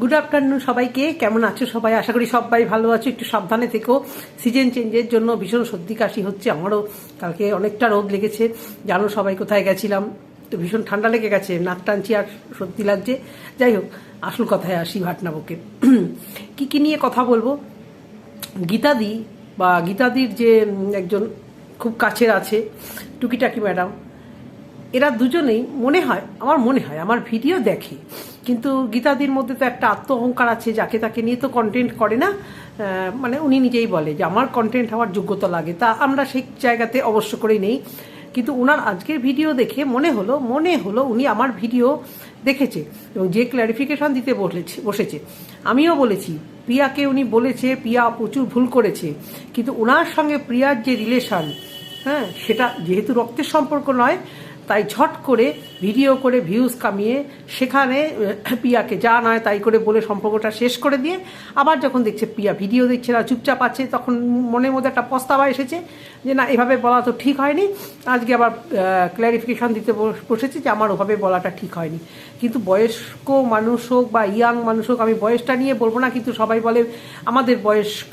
Good afternoon সবাইকে। কেমন আছো সবাই? আশা করি সবাই ভালো আছো। একটু সাবধানে থেকো। সিজন চেঞ্জের জন্য ভীষণ সর্দি কাশি হচ্ছে আমারও। কালকে অনেকটা রোদ লেগেছে। জানো সবাই কোথায় গেছিলাম। তো ভীষণ ঠান্ডা লেগে গেছে। নাক টানছি আর সর্দি লাগছে। যাই হোক, আসল কথায় আসি ভাটনাবকে। কি কি নিয়ে কথা বলব? গীতাদি বা গীতাদির যে একজন খুব কাছের আছে। টুকিটাকি ম্যাডাম। এরা দুজনেই মনে হয়, আমার মনে হয়, আমার ভিডিও দেখে। কিন্তু গীতাদির মধ্যে তো একটা আত্ম অহংকার আছে, যাকে তাকে নিয়ে তো কন্টেন্ট করে না। মানে উনি নিজেই বলে যে, আমার কন্টেন্ট হওয়ার যোগ্যতা লাগে। তা আমরা সেই জায়গাতে অবশ্য করেই নেই। কিন্তু ওনার আজকের ভিডিও দেখে মনে হলো মনে হলো উনি আমার ভিডিও দেখেছে এবং যে ক্ল্যারিফিকেশন দিতে বসেছে বসেছে। আমিও বলেছি, প্রিয়াকে উনি বলেছে, প্রিয়া প্রচুর ভুল করেছে। কিন্তু ওনার সঙ্গে প্রিয়ার যে রিলেশন হ্যাঁ সেটা যেহেতু রক্তের সম্পর্ক নয় তাই ঝট করে ভিডিও করে ভিউজ কামিয়ে সেখানে পিয়াকে যা নয় তাই করে বলে সম্পর্কটা শেষ করে দিয়ে আবার যখন দেখছে পিয়া ভিডিও দেখছে না চুপচাপ আছে, তখন মনের মধ্যে একটা পস্তাবা এসেছে যে না, এভাবে বলা তো ঠিক হয়নি। আজকে আবার ক্ল্যারিফিকেশন দিতে বসেছি যে আমার ওভাবে বলাটা ঠিক হয়নি। কিন্তু বয়স্ক মানুষ হোক বা ইয়াং মানুষ হোক, আমি বয়সটা নিয়ে বলব না, কিন্তু সবাই বলে আমাদের বয়স্ক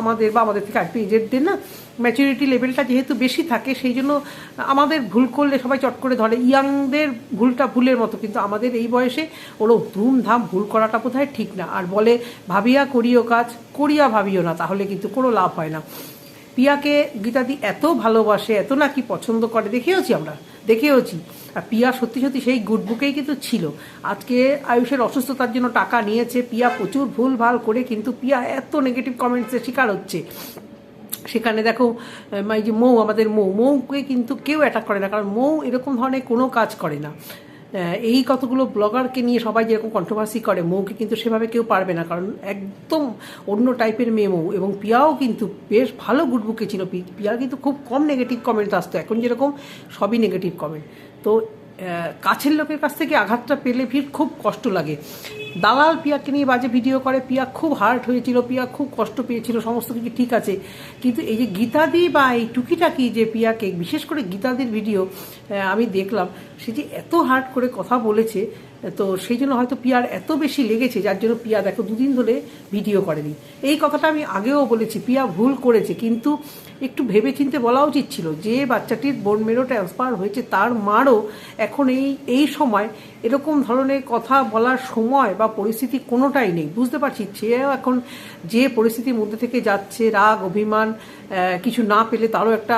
আমাদের বা আমাদের থেকে একটু এজেডদের না ম্যাচুরিটি লেভেলটা যেহেতু বেশি থাকে, সেই জন্য আমাদের ভুল করলে সবাই চট করে ধরে। ইয়াংদের ভুলটা ভুলের মতো, কিন্তু আমাদের এই বয়সে ওরও ধুমধাম ভুল করাটা বোধহয় ঠিক না। আর বলে, ভাবিয়া করিও কাজ, করিয়া ভাবিও না তাহলে কিন্তু কোনো লাভ হয় না। পিয়াকে গীতাদি এত ভালোবাসে, এত নাকি পছন্দ করে, দেখেওছি আমরা, দেখেওছি। আর পিয়া সত্যি সত্যি সেই গুড বুকেই কিন্তু ছিল। আজকে আয়ুষের অসুস্থতার জন্য টাকা নিয়েছে, পিয়া প্রচুর ভুল ভালো করে কিন্তু পিয়া এত নেগেটিভ কমেন্টসের শিকার হচ্ছে। সেখানে দেখো এই যে মৌ, আমাদের মৌ, মৌকে কিন্তু কেউ অ্যাটাক করে না, কারণ মৌ এরকম ধরনের কোনো কাজ করে না। এই কতগুলো ব্লগারকে নিয়ে সবাই যেরকম কন্ট্রোভার্সি করে, মৌকে কিন্তু সেভাবে কেউ পারবে না। কারণ একদম অন্য টাইপের মেয়ে মৌ এবং পিয়াও কিন্তু বেশ ভালো গুডবুকে ছিল। পিয়া কিন্তু খুব কম নেগেটিভ কমেন্ট আসতো। এখন যেরকম সবই নেগেটিভ কমেন্ট তো কাছের লোকের কাছ থেকে আঘাতটা পেলে ভিড় খুব কষ্ট লাগে। দালাল পিয়াকে নিয়ে বাজে ভিডিও করে, পিয়া খুব হার্ট হয়েছিল, পিয়া খুব কষ্ট পেয়েছিল, সমস্ত কিছু ঠিক আছে। কিন্তু এই যে গীতাদি বা এই টুকিটাকি যে পিয়াকে, বিশেষ করে গীতাদির ভিডিও আমি দেখলাম, সে যে এত হার্ট করে কথা বলেছে তো সেই জন্য হয়তো পিয়ার এত বেশি লেগেছে, যার জন্য পিয়া দেখো দুদিন ধরে ভিডিও করেনি। এই কথাটা আমি আগেও বলেছি, পিয়া ভুল করেছে, কিন্তু একটু ভেবে চিনতে বলা উচিত ছিল যে বাচ্চাটির বোন মেরো ট্রান্সফার হয়েছে, তার মারও এখন এই এই সময় এরকম ধরনের কথা বলার সময় বা পরিস্থিতি কোনোটাই নেই। বুঝতে পারছি সেও এখন যে পরিস্থিতির মধ্যে থেকে যাচ্ছে, রাগ, অভিমান কিছু না পেলে তারও একটা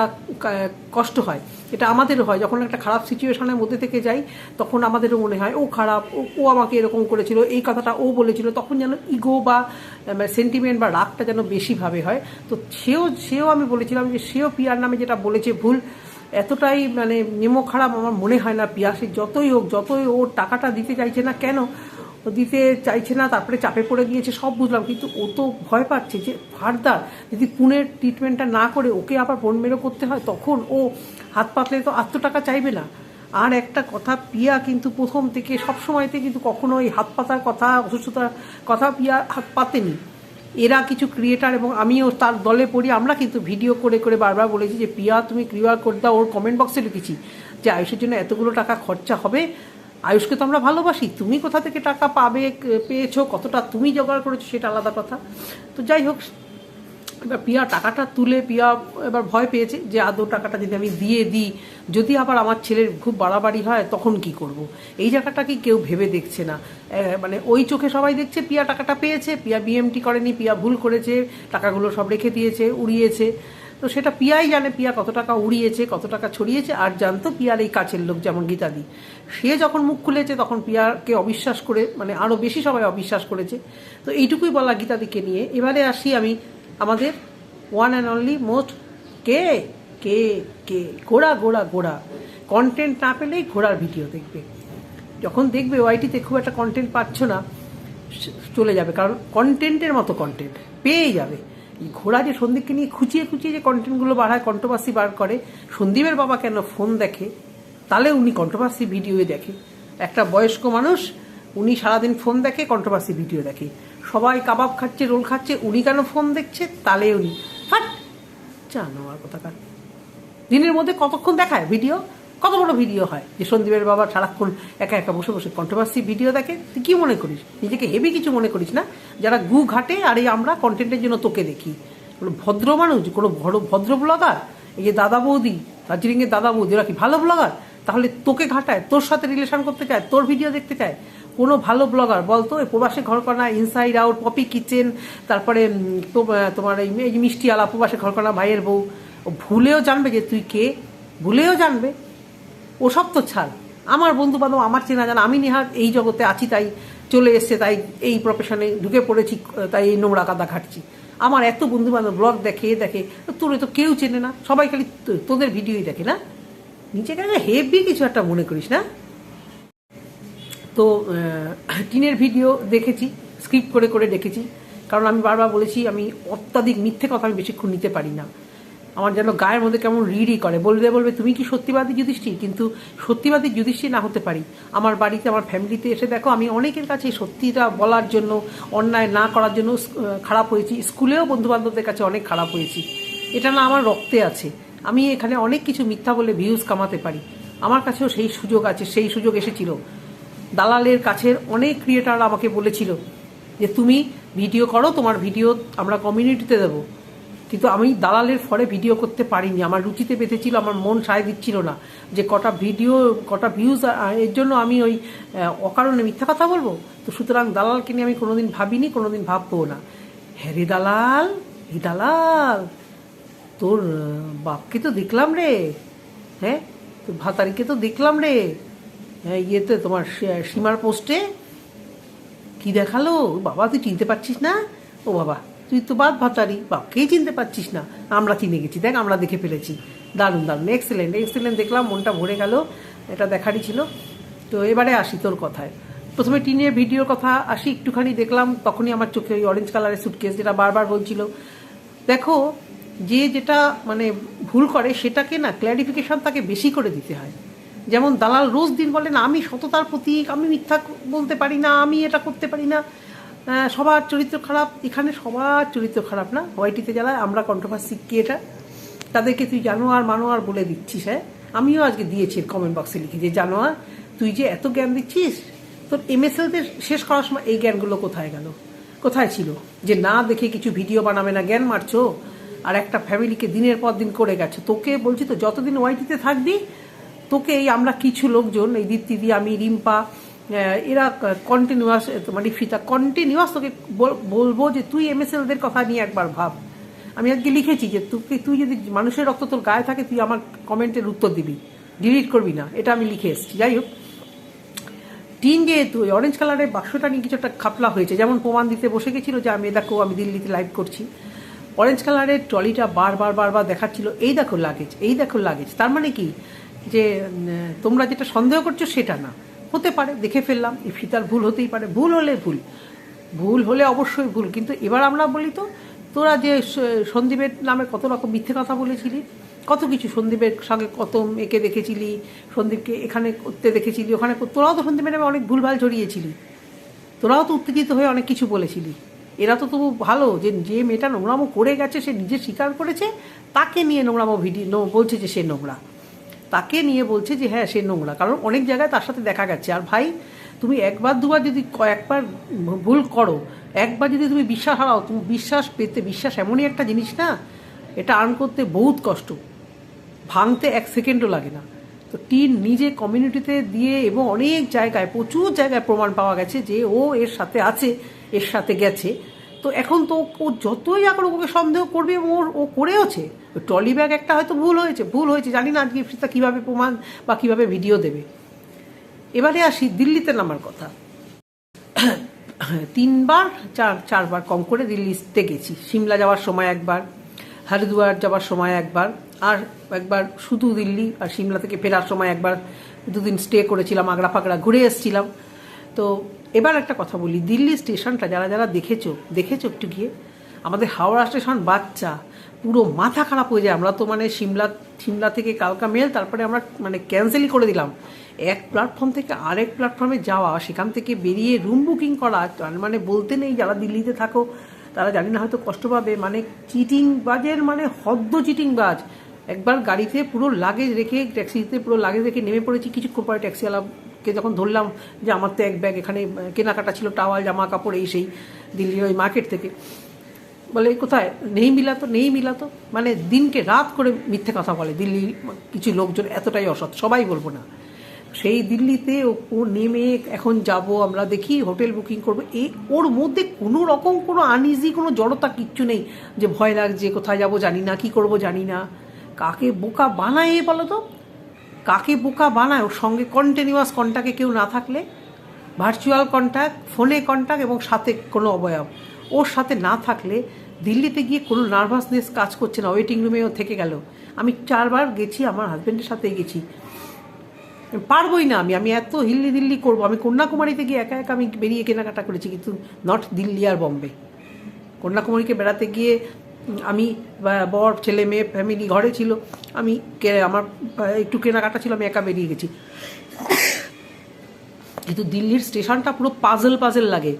কষ্ট হয়। এটা আমাদেরও হয়। যখন একটা খারাপ সিচুয়েশনের মধ্যে থেকে যাই, তখন আমাদেরও মনে হয়, ও খারাপ, ও- আমাকে এরকম করেছিল, এই কথাটা ও বলেছিল। তখন যেন ইগো বা সেন্টিমেন্ট বা রাগটা যেন বেশিভাবে হয়। তো সেও সেও আমি বলেছিলাম যে, সেও পিয়ার নামে যেটা বলেছে ভুল, এতটাই মানে নেমো খারাপ আমার মনে হয় না পিয়া সে যতই হোক, যতই ওর টাকাটা দিতে চাইছে না কেন দিতে চাইছে না, তারপরে চাপে পড়ে গিয়েছে, সব বুঝলাম। কিন্তু ও তো ভয় পাচ্ছে যে ফার্দার যদি পুনের ট্রিটমেন্টটা না করে ওকে আবার বোন মেরো করতে হয়, তখন ও হাত পাতলে তো আত্ম টাকা চাইবে না। আর একটা কথা, পিয়া কিন্তু প্রথম থেকে সব সময়তে কিন্তু কখনো এই হাত পাতার কথা, অসুস্থতার কথা পিয়া হাত পাতেনি। এরা কিছু ক্রিয়েটার এবং আমিও তার দলে পড়ি, আমরা কিন্তু ভিডিও করে করে বারবার বলেছি যে, পিয়া তুমি ক্রিয়ার করে দাও, ওর কমেন্ট বক্সে লিখেছি যে, আয়ুষের জন্য এতগুলো টাকা খরচা হবে। আয়ুষকে তো আমরা ভালোবাসি, তুমি কোথা থেকে টাকা পাবে, পেয়েছ, কতটা তুমি জোগাড় করেছ, সেটা আলাদা কথা। তো যাই হোক এবার পিয়া টাকাটা তুলে পিয়া এবার ভয় পেয়েছে যে আদৌ টাকাটা যদি আমি দিয়ে দিই, যদি আবার আমার ছেলের খুব বাড়াবাড়ি হয়, তখন কি করব। এই জায়গাটা কি কেউ ভেবে দেখছে না। মানে ওই চোখে সবাই দেখছে পিয়া টাকাটা পেয়েছে, পিয়া বিএমটি করেনি, পিয়া ভুল করেছে, টাকাগুলো সব রেখে দিয়েছে, উড়িয়েছে। তো সেটা পিয়াই জানে, পিয়া কত টাকা উড়িয়েছে, কত টাকা ছড়িয়েছে, আর জানতো পিয়ার এই কাছের লোক যেমন গীতাদি। সে যখন মুখ খুলেছে, তখন পিয়াকে অবিশ্বাস করে মানে আরও বেশি সবাই অবিশ্বাস করেছে। তো এইটুকুই বলা গীতাদিকে নিয়ে। এবারে আসি আমি আমাদের ওয়ান অ্যান্ড অনলি মোস্ট কে কে কে, ঘোড়া ঘোড়া ঘোড়া। কন্টেন্ট না পেলেই ঘোড়ার ভিডিও দেখবে। যখন দেখবে ওয়াইটিতে খুব একটা কন্টেন্ট পাচ্ছ না চলে যাবে। কারণ কন্টেন্টের মতো কন্টেন্ট পেয়ে যাবে। এই ঘোড়া যে সন্দীপকে নিয়ে খুঁচিয়ে খুঁচিয়ে যে কন্টেন্টগুলো বাড়ায় কন্ট্রোভার্সি বার করে, সন্দীপের বাবা কেন ফোন দেখে? তাহলে উনি কন্ট্রোভার্সি ভিডিওই দেখে। একটা বয়স্ক মানুষ, উনি সারাদিন ফোন দেখে কন্ট্রোভার্সি ভিডিও দেখে। সবাই কাবাব খাচ্ছে, রোল খাচ্ছে, উনি কেন ফোন দেখছে? তালে উনি। ফাট! জানো আর কোথাকার দিনের মধ্যে কতক্ষণ দেখায় ভিডিও? কত বড় ভিডিও হয়? যে সন্দীপের বাবা সারাক্ষণ একা একা বসে বসে কন্ট্রোভার্সি ভিডিও দেখে, তুই কি মনে করিস? নিজেকে হেভি কিছু মনে করিস না? যারা গু ঘাটে আর এই আমরা কন্টেন্টের জন্য তোকে দেখি। কোনো ভদ্র মানুষ, কোনো ভদ্র ব্লগার এই যে দাদা বৌদি, দার্জিলিংয়ের দাদা বৌদি, ওরা কি ভালো ব্লগার তাহলে তোকে ঘাটায়, তোর সাথে রিলেশন করতে চায়, তোর ভিডিও দেখতে চায় কোনো ভালো ব্লগার বলতো এই প্রবাসে ঘরকনা ইনসাইড আউট পপি কিচেন তারপরে তোমার এই মিষ্টি আলা প্রবাসে ঘরকনা ভাইয়ের বউ। ভুলেও জানবে যে তুই কে, ভুলেও জানবে। ওসব তো ছাড়। আমার বন্ধু বান্ধব আমার চেনা জানা, আমি নেহাত এই জগতে আছি তাই চলে এসছে, তাই এই প্রফেশনে ঢুকে পড়েছি, তাই এই নোংরা কাদা ঘাটছি। আমার এত বন্ধু বান্ধব ব্লগ দেখে দেখে, তোর তো কেউ চেনে না। সবাই খালি তোদের ভিডিওই দেখে না। নিজেকে হেভি কিছু একটা মনে করিস না? তো টিনের ভিডিও দেখেছি, স্ক্রিপ্ট করে করে দেখেছি। কারণ আমি বারবার বলেছি, আমি অত্যাধিক মিথ্যে কথা আমি বেশিক্ষণ নিতে পারি না। আমার যেন গায়ের মধ্যে কেমন রিডি করে। বলবে বলবে, তুমি কি সত্যিবাদী যুধিষ্ঠির? কিন্তু সত্যিবাদী যুধিষ্ঠির না হতে পারি। আমার বাড়িতে, আমার ফ্যামিলিতে এসে দেখো, আমি অনেকের কাছে সত্যিটা বলার জন্য, অন্যায় না করার জন্য খারাপ হয়েছি। স্কুলেও বন্ধুবান্ধবদের কাছে অনেক খারাপ হয়েছি। এটা না আমার রক্তে আছে। আমি এখানে অনেক কিছু মিথ্যা বলে ভিউজ কামাতে পারি। আমার কাছেও সেই সুযোগ আছে, সেই সুযোগ এসেছিল। দালালের কাছের অনেক ক্রিয়েটার আমাকে বলেছিল যে, তুমি ভিডিও করো, তোমার ভিডিও আমরা কমিউনিটিতে দেবো। কিন্তু আমি দালালের ফলে ভিডিও করতে পারিনি। আমার রুচিতে বেঁধেছিল আমার মন সায় দিচ্ছিল না যে, কটা ভিডিও কটা ভিউজ এর জন্য আমি ওই অকারণে মিথ্যা কথা বলব? তো সুতরাং দালালকে নিয়ে আমি কোনোদিন ভাবিনি, কোনোদিন ভাববো না। হ্যাঁ রে দালাল এই দালাল, তোর বাপকে তো দেখলাম রে হ্যাঁ? তোর ভাতারিকে তো দেখলাম রে। ইয়েতে তোমার সীমার পোস্টে কি দেখাল? বাবা, তুই চিনতে পারছিস না? ও বাবা, তুই তো বাদ ভাতারি বাপকেই চিনতে পারছিস না। আমরা চিনে গেছি, দেখ, আমরা দেখে ফেলেছি। দারুণ দারুণ এক্সেলেন্ট এক্সেলেন্ট দেখলাম, মনটা ভরে গেল, এটা দেখারই ছিল। তো এবারে আসি তোর কথায়। প্রথমে টিনের ভিডিওর কথা আসি, একটুখানি দেখলাম, তখনই আমার চোখে ওই অরেঞ্জ কালারের সুটকেস যেটা বারবার বলছিল। দেখো, যে যেটা মানে ভুল করে, সেটাকে না ক্ল্যারিফিকেশন তাকে বেশি করে দিতে হয়। যেমন দালাল রোজ দিন বলেন, আমি সততার প্রতীক, আমি মিথ্যা বলতে পারি না, আমি এটা করতে পারি না। সবার চরিত্র খারাপ, এখানে সবার চরিত্র খারাপ না? ওয়াইটিতে যারা, আমরা কন্ট্রোভার্সি কে এটা তাদেরকে তুই জানো আর মানো আর বলে দিচ্ছিস হ্যাঁ? আমিও আজকে দিয়েছি কমেন্ট বক্সে লিখি যে জানো আর তুই যে এত জ্ঞান দিচ্ছিস? তোর এম এমএসএলতে শেষ করার সময় এই জ্ঞানগুলো কোথায় গেল? কোথায় ছিল? যে না দেখে কিছু ভিডিও বানাবে না, জ্ঞান মারছো? আর একটা ফ্যামিলিকে দিনের পর দিন করে গেছে। তোকে বলছি তো, যতদিন ওয়াইটিতে থাকবি তোকে এই আমরা কিছু লোকজন, এই দীপ্তিদি, আমি, রিম্পা এরা কন্টিনিউয়াস মানে ফিতা কন্টিনিউয়াস তোকে বল- বলব যে তুই এমএসএলদের কথা নিয়ে একবার ভাব। আমি আজকে লিখেছি যে তুই তুই যদি মানুষের রক্ত তোর গায়ে থাকে, তুই আমার কমেন্টের উত্তর দিবি। ডিলিট করবি না। এটা আমি লিখে এসেছি। যাই হোক। টিন যেহেতু অরেঞ্জ কালারের বাক্সটা নিয়ে কিছু একটা খাপলা হয়েছে। যেমন প্রমাণ দিতে বসে গেছিল যে আমি দেখো, আমি দিল্লিতে লাইভ করছি। অরেঞ্জ কালারের ট্রলিটা বারবার বারবার দেখাচ্ছিল। এই দেখো লাগেজ এই দেখো লাগেজ তার মানে কি? যে তোমরা যেটা সন্দেহ করছ সেটা না। হতে পারে, দেখে ফেললাম ফিতার ভুল হতেই পারে। ভুল হলে ভুল। ভুল হলে অবশ্যই ভুল। কিন্তু এবার আমরা বলি তো, তোরা যে সন্দীপের নামে কত রকম মিথ্যে কথা বলেছিলি? কত কিছু সন্দীপের সঙ্গে কত একে দেখেছিলি? সন্দীপকে এখানে করতে দেখেছিলি? ওখানে তোরাও তো সন্দীপের নামে অনেক ভুলভাল ছড়িয়েছিলি। তোরাও তো উত্তেজিত হয়ে অনেক কিছু বলেছিলি। এরা তো তবু ভালো যে যে মেয়েটা নোংরামো করে গেছে, সে নিজে স্বীকার করেছে, তাকে নিয়ে নোংরামো ভিডিও বলছে যে সে নোংরা। তাকে নিয়ে বলছে যে হ্যাঁ সে নোংরা। কারণ অনেক জায়গায় তার সাথে দেখা গেছে। আর ভাই, তুমি একবার, দুবার যদি কয়েকবার ভুল করো, একবার যদি তুমি বিশ্বাস হারাও, তুমি বিশ্বাস পেতে, বিশ্বাস এমনই একটা জিনিস না, এটা আর্ন করতে বহুত কষ্ট। ভাঙতে এক সেকেন্ডও লাগে না। তো টিন নিজে কমিউনিটিতে দিয়ে এবং অনেক জায়গায়, প্রচুর জায়গায় প্রমাণ পাওয়া গেছে যে, ও এর সাথে আছে, এর সাথে গেছে। তো এখন তো ও যতই আগে ওকে সন্দেহ করবে ওর, ও করেওছে ট্রলি ব্যাগ একটা হয়তো ভুল হয়েছে ভুল হয়েছে, জানি না আজকে সেটা কীভাবে প্রমাণ বা কীভাবে ভিডিও দেবে। এবারে আসি দিল্লিতে নামার কথা। তিনবার, চার, চারবার কম করে দিল্লিতে গেছি। সিমলা যাওয়ার সময় একবার, হরিদ্বার যাওয়ার সময় একবার, আর একবার শুধু দিল্লি আর সিমলা থেকে ফেরার সময় একবার দুদিন স্টে করেছিলাম, আগ্রা ফাগড়া ঘুরে এসেছিলাম। তো এবার একটা কথা বলি, দিল্লি স্টেশনটা যারা যারা দেখেছ দেখেছ একটু গিয়ে? আমাদের হাওড়া স্টেশন বাচ্চা, পুরো মাথা খারাপ হয়ে যায়। আমরা তো মানে সিমলা সিমলা থেকে কালকা মেল তারপরে আমরা মানে ক্যান্সেলই করে দিলাম। এক প্ল্যাটফর্ম থেকে আরেক প্ল্যাটফর্মে যাওয়া, সেখান থেকে বেরিয়ে রুম বুকিং করা মানে বলতে নেই যারা দিল্লিতে থাকো, তারা জানি না হয়তো কষ্ট পাবে। মানে চিটিং বাজের মানে হদ্দ চিটিং বাজ। একবার গাড়িতে পুরো লাগেজ রেখে ট্যাক্সিতে পুরো লাগেজ রেখে নেমে পড়েছি কিছুক্ষণ পরে ট্যাক্সিওয়ালাকে যখন ধরলাম যে আমার তো এক ব্যাগ এখানে কেনাকাটা ছিল, টাওয়াল জামা কাপড় এই সেই দিল্লির ওই মার্কেট থেকে। বলে কোথায়? নেই মিলাতো নেই মিলাতো। মানে দিনকে রাত করে মিথ্যে কথা বলে। দিল্লির কিছু লোকজন এতটাই অসৎ, সবাই বলব না। সেই দিল্লিতে ও- নেমে এখন যাব, আমরা দেখি হোটেল বুকিং করব। এই ওর মধ্যে কোনো রকম কোনো আনইজি, কোনো জড়তা কিচ্ছু নেই যে ভয় লাগছে, কোথায় যাব জানি না, কি করব জানি না। কাকে বোকা বানায় এ বলো তো? কাকে বোকা বানায়? ওর সঙ্গে কন্টিনিউয়াস কন্ট্যাক্টে কেউ না থাকলে? ভার্চুয়াল কন্ট্যাক্ট ফোনে কন্ট্যাক্ট এবং সাথে কোনো অবয়ব। ওর সাথে না থাকলে দিল্লিতে গিয়ে কোনো নার্ভাসনেস কাজ করছে না। ওয়েটিং রুমেও থেকে গেল। আমি চারবার গেছি, আমার হাজব্যান্ডের সাথে গেছি। পারবই না আমি। আমি এত হিল্লি দিল্লি করব। আমি কন্যাকুমারীতে গিয়ে একা একা আমি বেরিয়ে কেনাকাটা করেছি, কিন্তু নট দিল্লি আর বম্বে। কন্যাকুমারীকে বেড়াতে গিয়ে আমি বর, ছেলে, মেয়ে ফ্যামিলি ঘরে ছিল, আমি আমার, একটু কেনাকাটা ছিল, আমি একা বেরিয়ে গেছি। কিন্তু দিল্লির স্টেশনটা পুরো পাজল পাজল লাগে।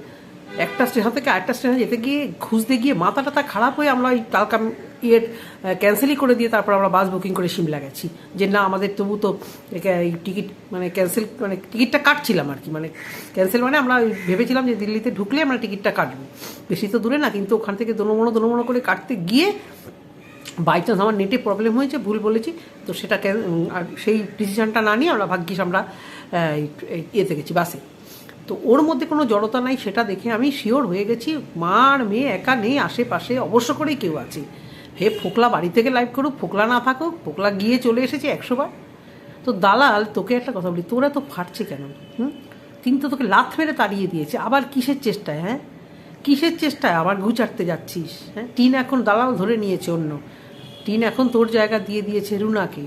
একটা স্টেশন থেকে আরেকটা স্টেশনে যেতে গিয়ে, খুঁজতে গিয়ে মাথা টাথা খারাপ হয়ে আমরা ওই কালকা ইয়ে ক্যান্সেলই করে দিয়ে তারপর আমরা বাস বুকিং করে সিমলা গেছি। যে না, আমাদের তবু তো এই টিকিট মানে ক্যান্সেল মানে টিকিটটা কাটছিলাম আর কি। মানে ক্যান্সেল মানে আমরা ভেবেছিলাম যে দিল্লিতে ঢুকলে আমরা টিকিটটা কাটবো। বেশি তো দূরে না, কিন্তু ওখান থেকে দোনোমনো দোনোমনো করে কাটতে গিয়ে বাই চান্স আমার নেটে প্রবলেম হয়েছে, ভুল বলেছি। তো সেটা আর সেই ডিসিশানটা না নিয়ে আমরা ভাগ্যিস আমরা ইয়েতে গেছি বাসে তো ওর মধ্যে কোনো জড়তা নাই, সেটা দেখে আমি শিওর হয়ে গেছি মা আর মেয়ে একা নেই, আশেপাশে অবশ্য করেই কেউ আছে। হে ফোকলা বাড়ি থেকে লাইভ করুক, ফোকলা না থাকুক, ফোকলা গিয়ে চলে এসেছে একশো বার তো দালাল, তোকে একটা কথা বলি, তোরা তো ফাটছে কেন? হুম? তিনি তো তোকে লাথ মেরে তাড়িয়ে দিয়েছে। আবার কিসের চেষ্টায় হ্যাঁ? কিসের চেষ্টায়? আবার গুচারতে যাচ্ছিস হ্যাঁ? টিন এখন দালাল ধরে নিয়েছে অন্য। টিন এখন তোর জায়গা দিয়ে দিয়েছে রুনাকে।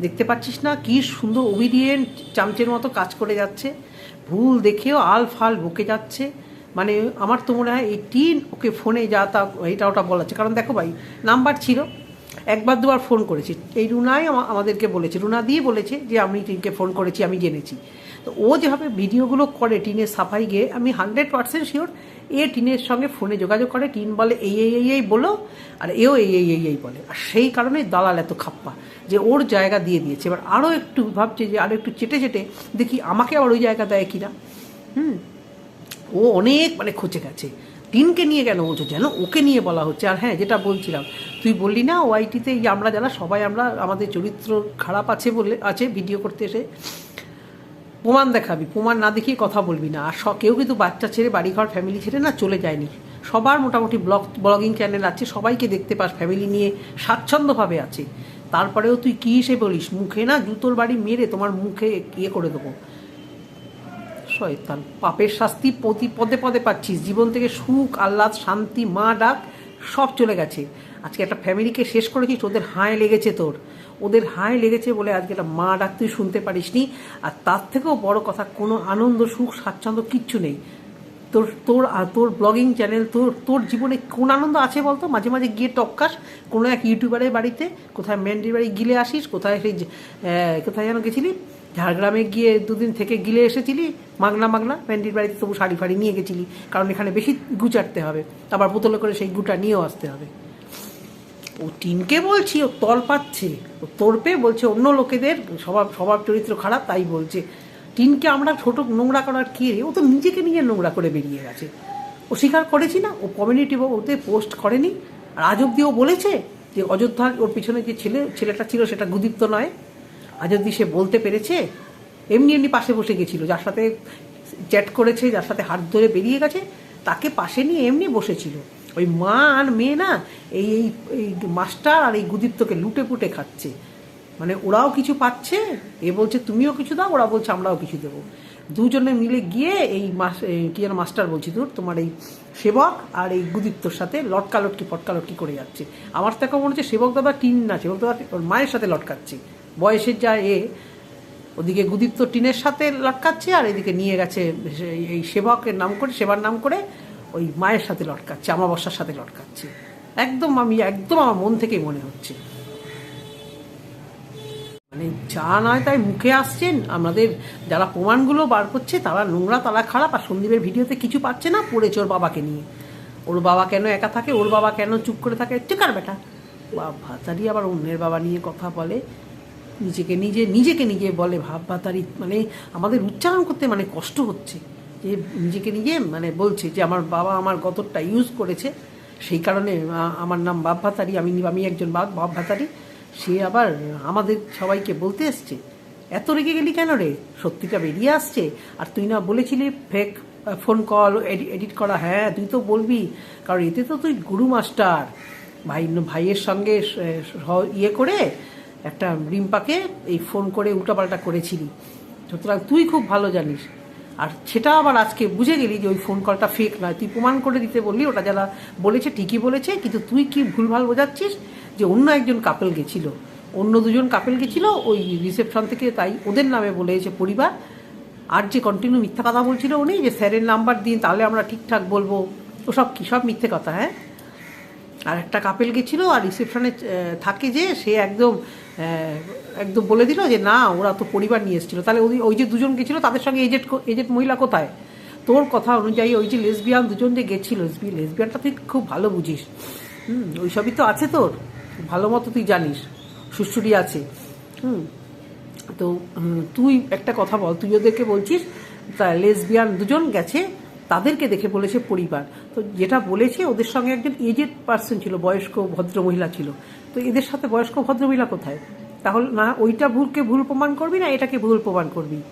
দেখতে পাচ্ছিস না? কি সুন্দর ওবিডিয়েন্ট চামচের মতো কাজ করে যাচ্ছে। ভুল দেখেও আল ফাল বকে যাচ্ছে। মানে আমার তো মনে হয় এই টিন ওকে ফোনে যা তা এটা ওটা বলাচ্ছে কারণ দেখো ভাই নাম্বার ছিল। একবার দুবার ফোন করেছি। এই রুনাই আমাদেরকে বলেছে, রুনা দিয়ে বলেছে যে আমি টিনকে ফোন করেছি, আমি জেনেছি। তো ও যেভাবে ভিডিওগুলো করে টিনের সাফাই গিয়ে, আমি হান্ড্রেড পার্সেন্ট শিওর এ টিনের সঙ্গে ফোনে যোগাযোগ করে, টিন বলে এই এই এই এই বলো, আর এও এই এই এই এই বলে। আর সেই কারণেই দালাল এত খাপ্পা যে ওর জায়গা দিয়ে দিয়েছে। এবার আরও একটু ভাবছে যে আরও একটু চেটে চেটে দেখি আমাকে আবার ওই জায়গা দেয় কিনা। হুম? ও অনেক মানে খচে গেছে। টিনকে নিয়ে কেন বলছো, যেন ওকে নিয়ে বলা হচ্ছে। আর হ্যাঁ যেটা বলছিলাম, তুই বললি না ওআইটিতে আমরা যারা, সবাই আমরা, আমাদের চরিত্র খারাপ আছে বলে, আছে ভিডিও করতে এসে। প্রমাণ দেখাবি, প্রমাণ না দেখিয়ে কথা বলবি না। আর স, কেউ কিন্তু বাচ্চা ছেড়ে বাড়িঘর ফ্যামিলি ছেড়ে না চলে যায়নি। সবার মোটামুটি ব্লগ ব্লগিং চ্যানেল আছে, সবাইকে দেখতে পাস ফ্যামিলি নিয়ে স্বাচ্ছন্দ্যভাবে আছে। তারপরেও তুই কী এসে বলিস? মুখে না জুতোর বাড়ি মেরে তোমার মুখে ইয়ে করে দেবো। শয়তান। পাপের শাস্তি প্রতি পদে পদে পাচ্ছিস। জীবন থেকে সুখ, আহ্লাদ, শান্তি, মা ডাক, সব চলে গেছে। আজকে একটা ফ্যামিলিকে শেষ করেছিস, ওদের হায় লেগেছে তোর। ওদের হায় লেগেছে বলে আজকে একটা মা ডাক তুই শুনতে পারিসনি। আর তার থেকেও বড় কথা, কোনো আনন্দ, সুখ, স্বাচ্ছন্দ্য কিচ্ছু নেই। তোর তোর তোর ব্লগিং চ্যানেল তোর তোর জীবনে কোন আনন্দ আছে বলতো? মাঝে মাঝে গিয়ে টপকাস কোনো এক ইউটিউবারের বাড়িতে, কোথায় ম্যান্ডির বাড়ি গিলে আসিস, কোথায় সেই কোথায় যেন গেছিলি? ঝাড়গ্রামে গিয়ে দুদিন থেকে গিলে এসেছিলি? মাগনা মাগনা। ম্যান্ডির বাড়িতে তবু শাড়ি ফাড়ি নিয়ে গেছিলি। কারণ এখানে বেশি গুচারতে হবে। আবার বোতলে করে সেই গুটা নিয়েও আসতে হবে। ও টিনকে বলছি, ও তল পাচ্ছে। ও তোরপে বলছে, অন্য লোকেদের স্বভাব স্বভাব চরিত্র খারাপ, তাই বলছে। টিনকে আমরা ছোট নোংরা করার কি রে? ও তো নিজেকে নিয়ে নোংরা করে বেরিয়ে গেছে। ও স্বীকার করেছি না, ও কমিউনিটি ওতে পোস্ট করেনি। আর আজ অব্দি ও বলেছে যে, অযোধ্যার ওর পিছনে যে ছেলে, ছেলেটা ছিল, সেটা গুদীপ্ত নয়। আজ অব্দি সে বলতে পেরেছে? এমনি এমনি পাশে বসে গেছিল, যার সাথে চ্যাট করেছে, যার সাথে হাত ধরে বেরিয়ে গেছে, তাকে পাশে নিয়ে এমনি বসেছিল। ওই মা আর মেয়ে না, এই এই মাস্টার আর এই গুদীপ্তকে লুটে পুটে খাচ্ছে। মানে ওরাও কিছু পাচ্ছে, এ বলছে, তুমিও কিছু দাও, ওরা বলছে, আমরাও কিছু দেবো। দুজনে মিলে গিয়ে এই কি যেন মাস্টার বলছি তোর তোমার এই সেবক আর এই গুদীপ্তর সাথে লটকা লটকি ফটকা লটকি করে যাচ্ছে। আমার তো এখন মনে হচ্ছে সেবক দাদা টিন না, সেবক দাদা মায়ের সাথে লটকাচ্ছে। বয়সের যা এ, ওদিকে গুদীপ্ত টিনের সাথে লটকাচ্ছে আর এদিকে নিয়ে গেছে এই সেবকের নাম করে, সেবার নাম করে ওই মায়ের সাথে লটকাচ্ছে আমাবস্যার সাথে লটকাচ্ছে। একদম আমি, একদম আমার মন থেকেই মনে হচ্ছে। মানে যা নয় তাই মুখে আসছেন, আমাদের যারা প্রমাণগুলো বার করছে, তারা নোংরা তারা খারাপ আর সন্দীপের ভিডিওতে কিছু পাচ্ছে না পড়েছে ওর বাবাকে নিয়ে। ওর বাবা কেন একা থাকে? ওর বাবা কেন চুপ করে থাকে? চেকার বেটা। বাপ ভাতারি আবার অন্যের বাবা নিয়ে কথা বলে। নিজেকে নিজে নিজেকে নিজে বলে ভাব ভাতারি মানে আমাদের উচ্চারণ করতে মানে কষ্ট হচ্ছে। যে নিজেকে নিজে মানে বলছে যে আমার বাবা আমার গতরটা ইউজ করেছে, সেই কারণে আমার নাম বাপ ভাতারি, আমি আমি একজন বাপ বাপ ভাতারি। সে আবার আমাদের সবাইকে বলতে এসছে, এত রেগে গেলি কেন রে? সত্যিটা বেরিয়ে আসছে। আর তুই না বলেছিলি, ফেক ফোন কল এডিট করা হ্যাঁ তুই তো বলবি। কারণ এতে তো তুই গুরু মাস্টার ভাই, ভাইয়ের সঙ্গে ইয়ে করে একটা রিম্পাকে এই ফোন করে উল্টাপাল্টা করেছিলি। সুতরাং তুই খুব ভালো জানিস। আর সেটা আবার আজকে বুঝে গেলি যে ওই ফোন কলটা ফেক নয়। তুই প্রমাণ করে দিতে বললি, ওটা যারা বলেছে ঠিকই বলেছে, কিন্তু তুই কি ভুলভাল বোঝাচ্ছিস যে অন্য একজন কাপেল গেছিল? অন্য দুজন কাপেল গেছিল, ওই রিসেপশন থেকে তাই ওদের নামে বলেছে পরিবার। আর যে কন্টিনিউ মিথ্যা কথা বলছিল উনি, যে স্যারের নাম্বার দিন, তাহলে আমরা ঠিকঠাক বলব। ওসব কী? সব মিথ্যে কথা হ্যাঁ? আর একটা কাপেল গেছিল আর রিসেপশনে থাকে যে, সে একদম একদম বলে দিল যে, না, ওরা তো পরিবার নিয়ে এসেছিল। তাহলে ওই ওই যে দুজন গেছিল, তাদের সঙ্গে এজেড এজেড মহিলা কোথায়? তোর কথা অনুযায়ী ওই যে লেসবিয়ান দুজন যে গেছিল লেসবিয়ানটা তুই খুব ভালো বুঝিস। হুম ওই সবই তো আছে তোর। ভালো মতো তুই জানিস সুশ্রুরি আছে। হুম, তো তুই একটা কথা বল, তুই ওদেরকে বলছিস, তা লেসবিয়ান দুজন গেছে তাদেরকে দেখে বলেছে পরিবার। তো যেটা বলেছে, ওদের সঙ্গে একজন এজেড পার্সন ছিল, বয়স্ক ভদ্রমহিলা ছিল। তো এদের সাথে বয়স্ক ভদ্রমহিলা কোথায়? তাহলে না, ওইটা ভুলকে ভুল প্রমাণ করবি না, এটাকে ভুল প্রমাণ করবি?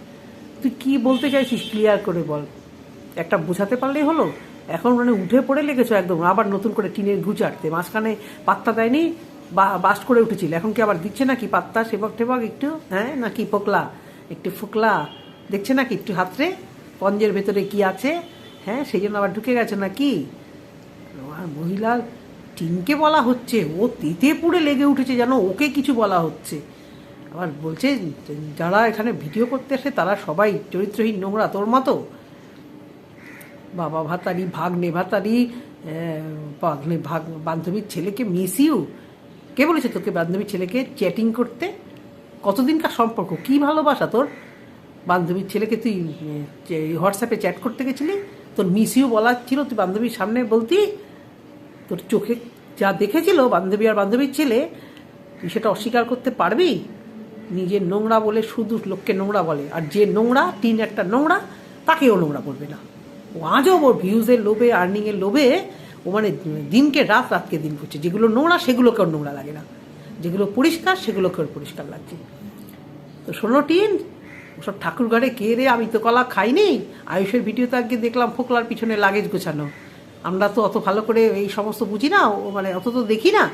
তুই কি বলতে চাইছিস? ক্লিয়ার করে বল। একটা বোঝাতে পারলেই হলো। এখন মানে উঠে পড়ে লেগেছো একদম, আবার নতুন করে টিনের ঘু চাটতে মাঝখানে পাত্তা দেয়নি, বা বাস্ট করে উঠেছিল। এখন কি আবার দিচ্ছে নাকি পাত্তা, সেবক টেবক একটু হ্যাঁ নাকি ফোকলা একটু ফোকলা? দেখছে নাকি একটু হাতরে পঞ্জের ভেতরে কি আছে? হ্যাঁ সেই জন্য আবার ঢুকে গেছে নাকি? আর মহিলা টিনকে বলা হচ্ছে, ও তেতে পুড়ে লেগে উঠেছে যেন, ওকে কিছু বলা হচ্ছে। আবার বলছে, যারা এখানে ভিডিও করতে আসে, তারা সবাই চরিত্রহীন নোংরা, তোর মতো। বাবা ভাতারি, ভাগ্নে ভাতারি ভাগ্নে, ভাগ, বান্ধবীর ছেলেকে মিস ইউ কে বলেছে তোকে, বান্ধবীর ছেলেকে চ্যাটিং করতে? কতদিনকার সম্পর্ক? কি ভালোবাসা তোর? বান্ধবীর ছেলেকে তুই হোয়াটসঅ্যাপে চ্যাট করতে গেছিলি? তোর মিস ইউ বলা ছিল, তুই বান্ধবীর সামনে বলতি, তোর চোখে যা দেখেছিল, বান্ধবী আর বান্ধবীর ছেলে, তুই সেটা অস্বীকার করতে পারবি? নিজের নোংরা বলে শুধু লোককে নোংরা বলে, আর যে নোংরা, টিন একটা নোংরা, তাকেও নোংরা বলবে না। ও আজও ওর ভিউজের লোভে আর্নিংয়ের লোভে, ও মানে দিনকে রাত, রাতকে দিন করছে যেগুলো নোংরা, সেগুলোকে ওর নোংরা লাগে না। যেগুলো পরিষ্কার, সেগুলোকে ওর পরিষ্কার লাগছে। তো শোনো টিন ওসব ঠাকুর ঘরে কে রে? আমি তো কলা খাইনি। আয়ুষের ভিডিওতে আজকে দেখলাম, ফোকলার পিছনে লাগেজ গোছানো। আমরা তো অত ভালো করে এই সমস্ত বুঝি না, ও মানে অত তো দেখি না।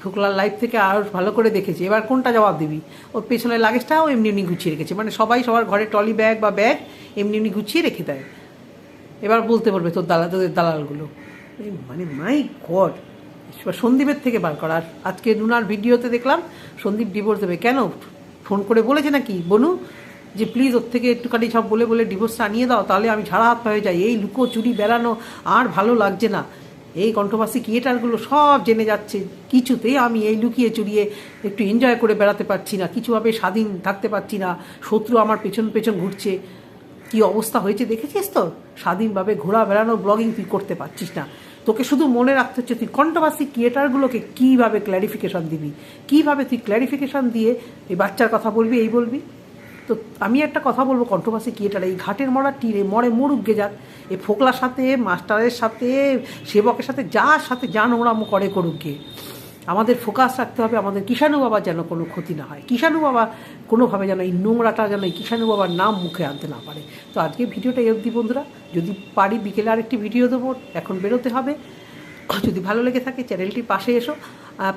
ফোকলার লাইফ থেকে আরও ভালো করে দেখেছি। এবার কোনটা জবাব দিবি? ওর পেছনে লাগেজটাও এমনি এমনি গুছিয়ে রেখেছে। মানে সবাই সবার ঘরে টলি ব্যাগ বা ব্যাগ এমনি এমনি গুছিয়ে রেখে দেয়। এবার বলতে পারবে তোর দালাল তোদের দালালগুলো। মানে মাই গড সন্দীপের থেকে বার করা। আর আজকে নুনার ভিডিওতে দেখলাম, সন্দীপ ডিভোর্স দেবে। কেন? ফোন করে বলেছে নাকি? বনু যে প্লিজ ওর থেকে একটুখানি সব বলে বলে ডিভোর্সটা আনিয়ে দাও, তাহলে আমি ঝাড়া হাত হয়ে যাই। এই লুকো চুরি বেড়ানো আর ভালো লাগছে না। এই কন্ট্রোভার্সি ক্রিয়েটারগুলো সব জেনে যাচ্ছে। কিছুতেই আমি এই লুকিয়ে চুরিয়ে একটু এনজয় করে বেড়াতে পারছি না। কিছুভাবে স্বাধীন থাকতে পারছি না। শত্রু আমার পেছন পেছন ঘুরছে। কি অবস্থা হয়েছে দেখেছিস তো? স্বাধীনভাবে ঘোরা বেড়ানো ব্লগিং তুই করতে পারছিস না। তোকে শুধু মনে রাখতে হচ্ছে, তুই কন্ট্রোভার্সি ক্রিয়েটারগুলোকে কীভাবে ক্ল্যারিফিকেশন দিবি? কীভাবে তুই ক্ল্যারিফিকেশান দিয়ে এই বাচ্চার কথা বলবি, এই বলবি? তো আমি একটা কথা বলব, কন্ট্রোভার্সি ক্রিয়েটার, এই ঘাটের মরা টিরে মরে মরুক গে যাক এই ফোকলার সাথে, মাস্টারের সাথে, সেবকের সাথে, যার সাথে যা নোংরামো করে করুক গে। আমাদের ফোকাস রাখতে হবে আমাদের কিষাণু বাবার যেন কোনো ক্ষতি না হয়। কিষাণু বাবা কোনোভাবে যেন এই নোংরাটা যেন এই কিষাণু বাবার নাম মুখে আনতে না পারে। তো আজকে ভিডিওটা অবধি, বন্ধুরা। যদি পারি বিকেলে আরেকটি ভিডিও দেবো, এখন বেরোতে হবে। যদি ভালো লেগে থাকে, চ্যানেলটির পাশে এসো।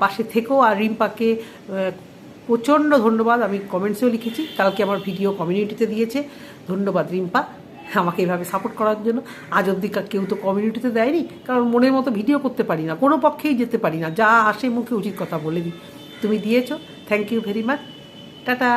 পাশে থেকেও আর রিম্পাকে প্রচণ্ড ধন্যবাদ, আমি কমেন্টসেও লিখেছি। কালকে আমার ভিডিও কমিউনিটিতে দিয়েছে। ধন্যবাদ, রিম্পা। আমাকে এভাবে সাপোর্ট করার জন্য। আজ অব্দি কেউ তো কমিউনিটিতে দেয়নি, কারণ মনের মতো ভিডিও করতে পারি না। কোনো পক্ষেই যেতে পারি না। যা আসে মুখে উচিত কথা বলে দিই। তুমি দিয়েছ। Thank you very much tata.